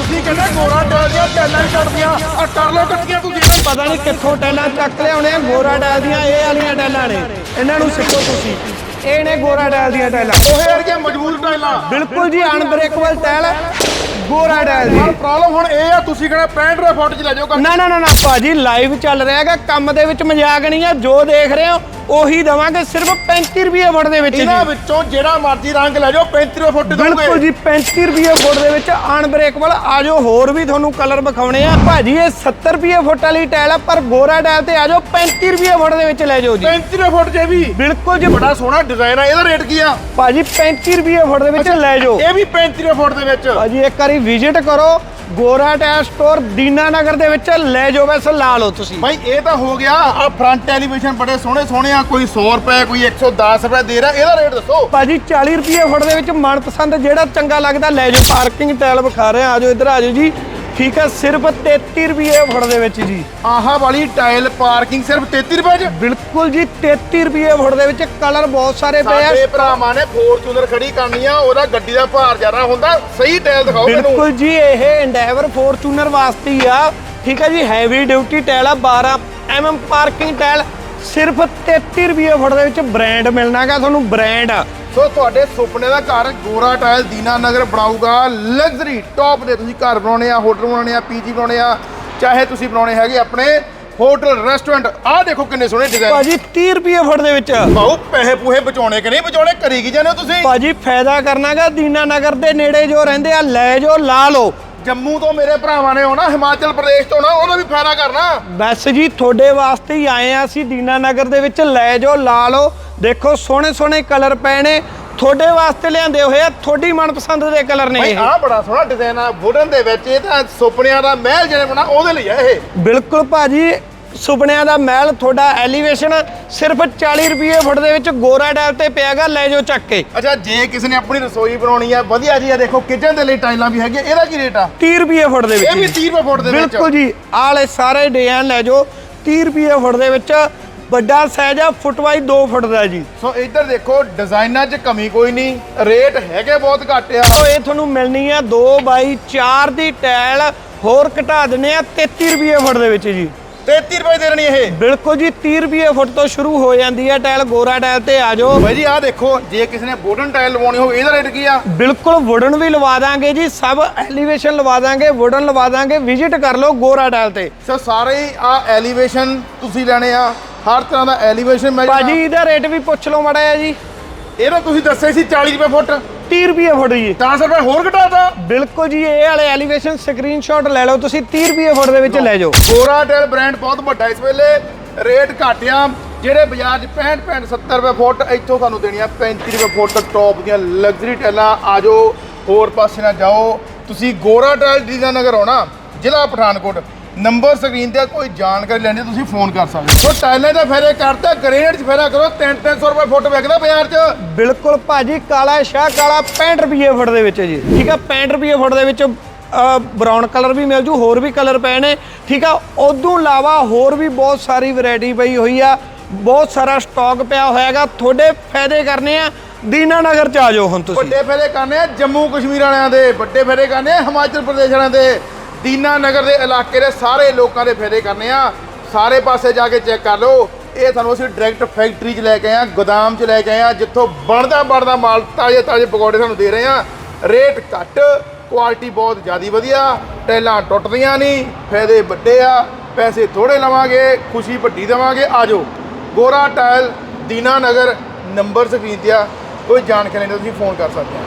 ਤੁਸੀਂ ਕਹਿੰਦੇ ਗੋਰਾ ਟਾਇਲ ਦੀਆਂ ਟੈਲਾਂ ਹੀ ਛੱਡਦੀਆਂ ਆ ਕਰ ਲੋ ਕੱਟੀਆਂ ਤੁਸੀਂ। ਪਤਾ ਨਹੀਂ ਕਿੱਥੋਂ ਟੈਲਾਂ ਚੱਕ ਲਿਆਉਣੇ ਆ ਗੋਰਾ ਡੈਲ ਦੀਆਂ ਇਹ ਵਾਲੀਆਂ ਟੈਲਾਂ ਨੇ। ਇਹਨਾਂ ਨੂੰ ਸਿੱਖੋ ਤੁਸੀਂ। ਇਹ ਨੇ ਗੋਰਾ ਡੈਲ ਦੀਆਂ ਟੈਲਾਂ। ਉਹ ਵਰਗੀਆਂ ਮਜ਼ਬੂਤ ਟਾਇਲਾਂ ਬਿਲਕੁਲ ਜੀ ਅਨਬ੍ਰੇਕੇਬਲ ਟੈਲ ਗੋਰਾ ਡੈਲ ਦੀ। ਪਰ ਪ੍ਰੋਬਲਮ ਹੁਣ ਇਹ ਆ ਤੁਸੀਂ ਕਹਿੰਦੇ 65 ਰੁਪਏ ਫੁੱਟ ਚ ਲੈ ਜਾਓ ਨਾ ਨਾ ਨਾ ਭਾਜੀ ਲਾਈਵ ਚੱਲ ਰਿਹਾ ਹੈਗਾ। ਕੰਮ ਦੇ ਵਿੱਚ ਮਜ਼ਾਕ ਨਹੀਂ ਆ। ਜੋ ਦੇਖ ਰਹੇ ਹੋ ਉਹੀ ਦਵਾਂਗੇ ਸਿਰਫ 35 ਰੁਪਏ ਫੁੱਟ ਦੇ ਵਿੱਚ ਜੀ। ਇਹਨਾਂ ਵਿੱਚੋਂ ਜਿਹੜਾ ਮਰਜ਼ੀ ਰੰਗ ਲੈ ਜਾਓ 35 ਰੁਪਏ ਫੁੱਟ ਬਿਲਕੁਲ ਦੋਗੇ ਜੀ 35 ਰੁਪਏ ਫੁੱਟ ਦੇ ਵਿੱਚ ਅਨਬ੍ਰੇਕੇਬਲ ਆਜੋ ਹੋਰ ਵੀ ਤੁਹਾਨੂੰ ਕਲਰ ਵਿਖਾਉਣੇ ਆ। ਭਾਜੀ ਇਹ 70 ਰੁਪਏ ਫੁੱਟ ਵਾਲੀ ਟਾਇਲ ਆ ਪਰ ਗੋਰਾ ਟਾਇਲ ਤੇ ਆਜੋ 35 ਰੁਪਏ ਫੁੱਟ ਦੇ ਵਿੱਚ ਲੈ ਜਾਓ ਜੀ। 35 ਰੁਪਏ ਫੁੱਟ ਜੇ ਵੀ। ਬਿਲਕੁਲ ਜੀ। ਬੜਾ ਸੋਹਣਾ ਡਿਜ਼ਾਈਨ ਆ ਇਹਦਾ ਰੇਟ ਕੀ ਆ? ਭਾਜੀ 35 ਰੁਪਏ ਫੁੱਟ ਦੇ ਵਿੱਚ ਲੈ ਜਾਓ। ਇਹ ਵੀ 35 ਰੁਪਏ ਫੁੱਟ ਦੇ ਵਿੱਚ। ਭਾਜੀ ਇੱਕ ਵਾਰੀ ਵਿਜ਼ਿਟ ਕਰੋ ਗੋਰਾ ਟਾਇਲ ਸਟੋਰ ਦੀਨਾਨਗਰ ਦੇ ਵਿੱਚ ਲੈ ਜਾਓ ਬਸ ਲਾ ਲਓ ਤੁਸੀਂ। ਭਾਈ ਇਹ ਤਾਂ ਹੋ ਗਿਆ ਆ ਫਰੰਟ ਐਲੀਵੇਸ਼ਨ ਬੜੇ ਸੋਹਣੇ ਸੋਹਣੇ ਆ ਕੋਈ 100 ਰੁਪਏ ਕੋਈ 110 ਰੁਪਏ ਦੇ ਰਿਹਾ ਇਹਦਾ ਰੇਟ ਦੱਸੋ। ਭਾਜੀ 40 ਰੁਪਏ ਫੁੱਟ ਦੇ ਵਿੱਚ ਮਨਪਸੰਦ ਜਿਹੜਾ ਚੰਗਾ ਲੱਗਦਾ ਲੈ ਜਾਓ ਪਾਰਕਿੰਗ ਟਾਇਲ ਵਿਖਾ ਰਹੇ ਆ ਆਜੋ ਇੱਧਰ ਆਜੋ ਜੀ। ਠੀਕ ਹੈ ਸਿਰਫ 33 ਰੁਪਏ ਫੁੱਟ ਦੇ ਵਿੱਚ ਜੀ। ਆਹਾ ਵਾਲੀ ਟਾਇਲ ਪਾਰਕਿੰਗ ਸਿਰਫ 33 ਰੁਪਏ ਚ? ਬਿਲਕੁਲ ਜੀ 33 ਰੁਪਏ ਫੁੱਟ ਦੇ ਵਿੱਚ ਕਲਰ ਬਹੁਤ ਸਾਰੇ ਪਏ ਆ। ਸਾਡੇ ਭਰਾਵਾਂ ਨੇ ਫੋਰਚੂਨਰ ਖੜੀ ਕਰਨੀ ਆ ਉਹਦਾ ਗੱਡੀ ਦਾ ਭਾਰ ਜ਼ਿਆਦਾ ਹੁੰਦਾ ਸਹੀ ਟਾਇਲ ਦਿਖਾਓ ਮੈਨੂੰ। ਬਿਲਕੁਲ ਜੀ ਇਹ ਐਂਡੈਵਰ ਫੋਰਚੂਨਰ ਵਾਸਤੇ ਹੀ ਆ। ਠੀਕ ਹੈ ਜੀ ਹੈਵੀ ਡਿਊਟੀ ਟਾਇਲ ਆ 12 ਐਮਐਮ ਪਾਰਕਿੰਗ ਟਾਇਲ ਸਿਰਫ 33 ਰੁਪਏ ਫੁੱਟ ਦੇ ਵਿੱਚ ਬ੍ਰਾਂਡ ਮਿਲਣਾਗਾ ਤੁਹਾਨੂੰ ਬ੍ਰਾਂਡ ਸੋ ਤੁਹਾਡੇ ਸੁਪਨੇ ਦਾ ਘਰ ਗੋਰਾ ਟਾਇਲ ਦੀਨਾਨਗਰ ਬਣਾਊਗਾ ਲਗਜ਼ਰੀ ਟੌਪ ਦੇ ਤੁਸੀਂ ਘਰ ਬਣਾਉਣੇ ਆ ਹੋਟਲ ਬਣਾਉਣੇ ਆ ਪੀਜੀ ਬਣਾਉਣੇ ਆ ਚਾਹੇ ਤੁਸੀਂ ਬਣਾਉਣੇ ਹੈਗੇ ਆਪਣੇ ਹੋਟਲ ਰੈਸਟੋਰੈਂਟ ਆਹ ਦੇਖੋ ਕਿੰਨੇ ਸੋਹਣੇ ਡਿਜ਼ਾਈਨ ਭਾਜੀ 30 ਰੁਪਏ ਫੁੱਟ ਦੇ ਵਿੱਚ। ਬਾਹੂ ਪੈਸੇ ਪੂਹੇ ਬਚਾਉਣੇ ਕਿ ਨਹੀਂ ਬਚਾਉਣੇ ਕਰੀ ਕੀ ਜਾਂਦੇ ਹੋ ਤੁਸੀਂ? ਭਾਜੀ ਫਾਇਦਾ ਕਰਨਾਗਾ ਦੀਨਾਨਗਰ ਦੇ ਨੇੜੇ ਜੋ ਰਹਿੰਦੇ ਆ ਲੈ ਜਾਓ ਲਾ ਲਓ। ਜੰਮੂ ਤੋਂ ਮੇਰੇ ਭਰਾਵਾਂ ਨੇ ਆਉਣਾ ਹਿਮਾਚਲ ਪ੍ਰਦੇਸ਼ ਤੋਂ ਨਾ ਉਹਦਾ ਵੀ ਫਾਇਦਾ ਕਰਨਾ। ਬਸ ਜੀ ਤੁਹਾਡੇ ਵਾਸਤੇ ਹੀ ਆਏ ਆ ਅਸੀਂ ਦੀਨਾਨਗਰ ਦੇ ਵਿੱਚ ਲੈ ਜਾਓ ਲਾ ਲਓ। ਦੇਖੋ ਸੋਹਣੇ ਸੋਹਣੇ ਕਲਰ ਪਏ ਨੇ। ਤੁਹਾਡੇ ਵਾਸਤੇ ਲਿਆਂਦੇ ਹੋਏ ਆ ਤੁਹਾਡੀ ਮਨਪਸੰਦ ਦੇ ਕਲਰ ਨੇ ਭਾਈ ਇਹ। ਆਹ ਬੜਾ ਸੋਹਣਾ ਡਿਜ਼ਾਈਨ ਆ ਵੁਡਨ ਦੇ ਵਿੱਚ ਇਹ ਤਾਂ ਸੁਪਨਿਆਂ ਦਾ ਮਹਿਲ ਜਿਹੜੇ ਬਣਾ ਉਹਦੇ ਲਈ ਆ ਇਹ। ਬਿਲਕੁਲ ਭਾਜੀ ਸੁਪਨਿਆਂ ਦਾ ਮਹਿਲ ਤੁਹਾਡਾ ਐਲੀਵੇਸ਼ਨ ਸਿਰਫ 40 ਰੁਪਏ ਫੁੱਟ ਦੇ ਵਿੱਚ ਗੋਰਾ ਡੈਲ ਤੇ ਪਿਆਗਾ ਲੈ ਜਾਓ ਚੱਕ ਕੇ। ਅੱਛਾ ਜੇ ਕਿਸੇ ਨੇ ਆਪਣੀ ਰਸੋਈ ਬਣਾਉਣੀ ਆ ਵਧੀਆ ਜੀ ਆ ਦੇਖੋ ਕਿਚਨ ਦੇ ਲਈ ਟਾਈਲਾਂ ਵੀ ਹੈਗੀਆਂ ਇਹਦਾ ਕੀ ਰੇਟ ਆ? 30 ਰੁਪਏ ਫੁੱਟ ਦੇ ਵਿੱਚ ਇਹ ਵੀ ਜੀ। 30 ਰੁਪਏ ਫੁੱਟ ਦੇ ਵਿੱਚ ਬਿਲਕੁਲ ਜੀ ਆਲੇ ਸਾਰੇ ਡਿਜ਼ਾਈਨ ਲੈ ਜਾਓ 30 ਰੁਪਏ ਫੁੱਟ ਦੇ ਵਿੱਚ ਵੱਡਾ ਸਾਈਜ਼ ਆ ਫੁੱਟ ਬਾਈ 2 ਫੁੱਟ ਦਾ ਜੀ। ਸੋ ਇੱਧਰ ਦੇਖੋ ਡਿਜ਼ਾਈਨਾਂ 'ਚ ਕਮੀ ਕੋਈ ਨਹੀਂ ਰੇਟ ਹੈਗੇ ਬਹੁਤ ਘੱਟ ਆ। ਸੋ ਇਹ ਤੁਹਾਨੂੰ ਮਿਲਣੀ ਆ 2 ਬਾਈ 4 ਦੀ ਟਾਇਲ ਹੋਰ ਘਟਾ ਦਿੰਨੇ ਆ 33 ਰੁਪਏ ਫੁੱਟ ਦੇ ਵਿੱਚ ਜੀ। 33 ਰੁਪਏ ਦੇ ਦੇਣੀ ਇਹ। ਬਿਲਕੁਲ ਜੀ 30 ਰੁਪਏ ਫੁੱਟ ਤੋਂ ਸ਼ੁਰੂ ਹੋ ਜਾਂਦੀ ਹੈ ਟਾਇਲ ਗੋਰਾ ਟਾਇਲ ਤੇ ਆ ਜਾਓ। ਬਾਈ ਜੀ ਆਹ ਦੇਖੋ ਜੇ ਕਿਸੇ ਨੇ ਵੁਡਨ ਟਾਈਲ ਲਵਾਉਣੀ ਹੋਵੇ ਇਹਦਾ ਰੇਟ ਕੀ ਆ? ਬਿਲਕੁਲ ਵੁਡਨ ਵੀ ਲਵਾ ਦਾਂਗੇ ਜੀ ਸਭ ਐਲੀਵੇਸ਼ਨ ਲਵਾ ਦਾਂਗੇ ਵੁਡਨ ਲਵਾ ਦਾਂਗੇ ਵਿਜ਼ਿਟ ਕਰ ਲਓ ਗੋਰਾ ਟਾਇਲ ਤੇ। ਸਾਰੇ ਹੀ ਆ ਐਲੀਵੇਸ਼ਨ ਤੁਸੀਂ ਲੈਣੇ ਆ ਹਰ ਤਰ੍ਹਾਂ ਦਾ ਐਲੀਵੇਸ਼ਨ ਮੈਂ ਭਾਜੀ ਇਹਦਾ ਰੇਟ ਵੀ ਪੁੱਛ ਲਓ ਮਾੜਾ ਜਿਹਾ ਜੀ। ਇਹਦਾ ਤੁਸੀਂ ਦੱਸਿਆ ਸੀ 40 ਰੁਪਏ ਫੁੱਟ। 30 ਰੁਪਏ ਫੁੱਟ ਜੀ। 10 ਰੁਪਏ ਹੋਰ ਘਟਾਤਾ। ਬਿਲਕੁਲ ਜੀ ਇਹ ਵਾਲੇ ਐਲੀਵੇਸ਼ਨ ਸਕਰੀਨਸ਼ਾਟ ਲੈ ਲਓ ਤੁਸੀਂ 30 ਰੁਪਏ ਫੁੱਟ ਦੇ ਵਿੱਚ ਲੈ ਜਾਓ। ਗੋਰਾ ਟਾਇਲ ਬ੍ਰਾਂਡ ਬਹੁਤ ਵੱਡਾ ਇਸ ਵੇਲੇ। ਰੇਟ ਘੱਟ ਆ ਜਿਹੜੇ ਬਾਜ਼ਾਰ 'ਚ 65 65 70 ਰੁਪਏ ਫੁੱਟ ਇੱਥੋਂ ਤੁਹਾਨੂੰ ਦੇਣੀ ਆ 35 ਰੁਪਏ ਫੁੱਟ ਟੌਪ ਦੀਆਂ ਲਗਜ਼ਰੀ ਟਾਈਲਾਂ ਆਜੋ ਹੋਰ ਪਾਸੇ ਨਾ ਜਾਓ। ਤੁਸੀਂ ਗੋਰਾ ਟਾਇਲ ਡਿਜ਼ਾਈਨ ਨਗਰ ਆਉਣਾ ਜ਼ਿਲ੍ਹਾ ਪਠਾਨਕੋਟ। ਨੰਬਰ ਸਕਰੀਨ ਤੇ ਕੋਈ ਜਾਣਕਾਰੀ ਲੈਣੀ ਤੁਸੀਂ ਫੋਨ ਕਰ ਸਕਦੇ ਹੋ। ਸੋ ਟਾਈਲਾਂ ਦਾ ਫਾਇਦਾ ਕਰਤਾ ਗ੍ਰੇਡ 'ਚ ਫਾਇਦਾ ਕਰੋ 3-300 ਰੁਪਏ ਫੁੱਟ ਵਿਕਦਾ ਬਾਜ਼ਾਰ 'ਚ। ਬਿਲਕੁਲ ਭਾਜੀ ਕਾਲਾ ਸ਼ਾਹ ਕਾਲਾ 65 ਰੁਪਏ ਫੁੱਟ ਦੇ ਵਿੱਚ ਜੀ। ਠੀਕ ਆ 65 ਰੁਪਏ ਫੁੱਟ ਦੇ ਵਿੱਚ ਬਰਾਊਨ ਕਲਰ ਵੀ ਮਿਲ ਜੂ ਹੋਰ ਵੀ ਕਲਰ ਪਏ ਨੇ। ਠੀਕ ਆ ਉਦੋਂ ਇਲਾਵਾ ਹੋਰ ਵੀ ਬਹੁਤ ਸਾਰੀ ਵੈਰਾਈਟੀ ਪਈ ਹੋਈ ਆ। ਬਹੁਤ ਸਾਰਾ ਸਟਾਕ ਪਿਆ ਹੋਇਆਗਾ। ਤੁਹਾਡੇ ਫਾਇਦੇ ਕਰਨੇ ਆ ਦੀਨਾਨਗਰ ਚ ਆ ਜਾਓ ਹੁਣ ਤੁਸੀਂ। ਵੱਡੇ ਫੇਰੇ ਕਰਨੇ ਆ ਜੰਮੂ ਕਸ਼ਮੀਰ ਵਾਲਿਆਂ ਦੇ ਵੱਡੇ ਫੇਰੇ ਕਰਨੇ ਆ ਹਿਮਾਚਲ ਪ੍ਰਦੇਸ਼ ਵਾਲਿਆਂ ਦੇ। ਦੀਨਾ ਨਗਰ ਦੇ ਇਲਾਕੇ ਦੇ ਸਾਰੇ ਲੋਕਾਂ ਦੇ ਫਾਇਦੇ ਕਰਨੇ ਆ। ਸਾਰੇ ਪਾਸੇ ਜਾ ਕੇ ਚੈੱਕ ਕਰ ਲਓ। ਇਹ ਤੁਹਾਨੂੰ ਅਸੀਂ ਡਾਇਰੈਕਟ ਫੈਕਟਰੀ 'ਚ ਲੈ ਕੇ ਆਏ ਆ ਗੋਦਾਮ 'ਚ ਲੈ ਕੇ ਆਏ ਆ ਜਿੱਥੋਂ ਬਣਦਾ ਬਣਦਾ ਮਾਲ ਤਾਜ਼ੇ ਤਾਜ਼ੇ ਪਕੌੜੇ ਤੁਹਾਨੂੰ ਦੇ ਰਹੇ ਆ ਰੇਟ ਘੱਟ ਕੁਆਲਿਟੀ ਬਹੁਤ ਜ਼ਿਆਦੀ ਵਧੀਆ ਟੈਲਾਂ ਟੁੱਟਦੀਆਂ ਨਹੀਂ, ਫਾਇਦੇ ਵੱਡੇ ਆ। ਪੈਸੇ ਥੋੜੇ ਲਵਾਂਗੇ, ਖੁਸ਼ੀ ਵੱਡੀ ਦੇਵਾਂਗੇ। ਆਜੋ ਗੋਰਾ tile, Dina Nagar, number screen ਤੇ ਆ। ਕੋਈ ਜਾਣਕਾਰੀ ਲੈਣੀ ਤੁਸੀਂ ਫੋਨ ਕਰ ਸਕਦੇ ਆ।